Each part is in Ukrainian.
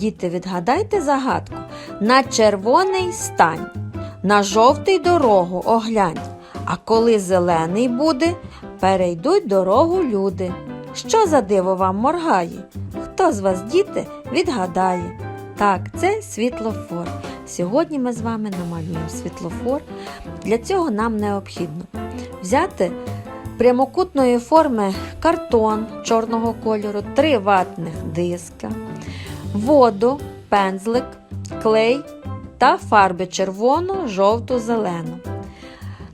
Діти, відгадайте загадку. На червоний стань, на жовтий дорогу оглянь. А коли зелений буде, перейдуть дорогу люди. Що за диво вам моргає? Хто з вас, діти, відгадає? Так, це світлофор. Сьогодні ми з вами намалюємо світлофор. Для цього нам необхідно взяти прямокутної форми картон чорного кольору, три ватних диска, воду, пензлик, клей та фарби червону, жовту, зелену.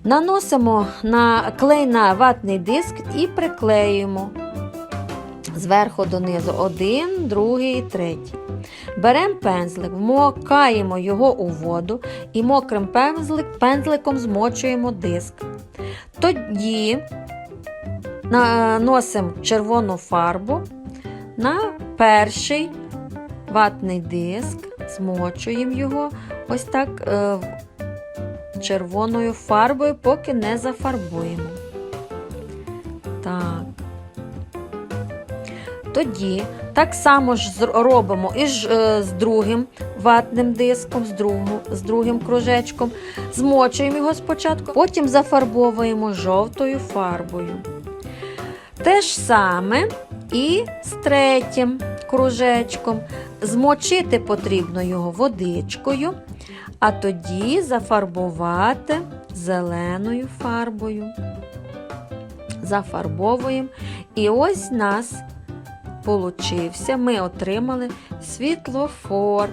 Наносимо на клей на ватний диск і приклеюємо зверху донизу один, другий і третій. Беремо пензлик, вмокаємо його у воду і мокрим пензлик, пензликом змочуємо диск. Тоді наносимо червону фарбу на перший ватний диск, змочуємо його ось так е, червоною фарбою, поки не зафарбуємо. Так. Тоді так само ж робимо і ж, е, з другим ватним диском, з, другу, з другим кружечком. Змочуємо його спочатку, потім зафарбовуємо жовтою фарбою. Те ж саме і з третім кружечком. Змочити потрібно його водичкою, а тоді зафарбувати зеленою фарбою. Зафарбовуємо. І ось нас получився. Ми отримали світлофор,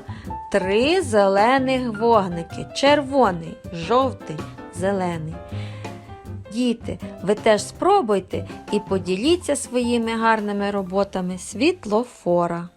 три зелених вогники: червоний, жовтий, зелений. Діти, ви теж спробуйте і поділіться своїми гарними роботами світлофора.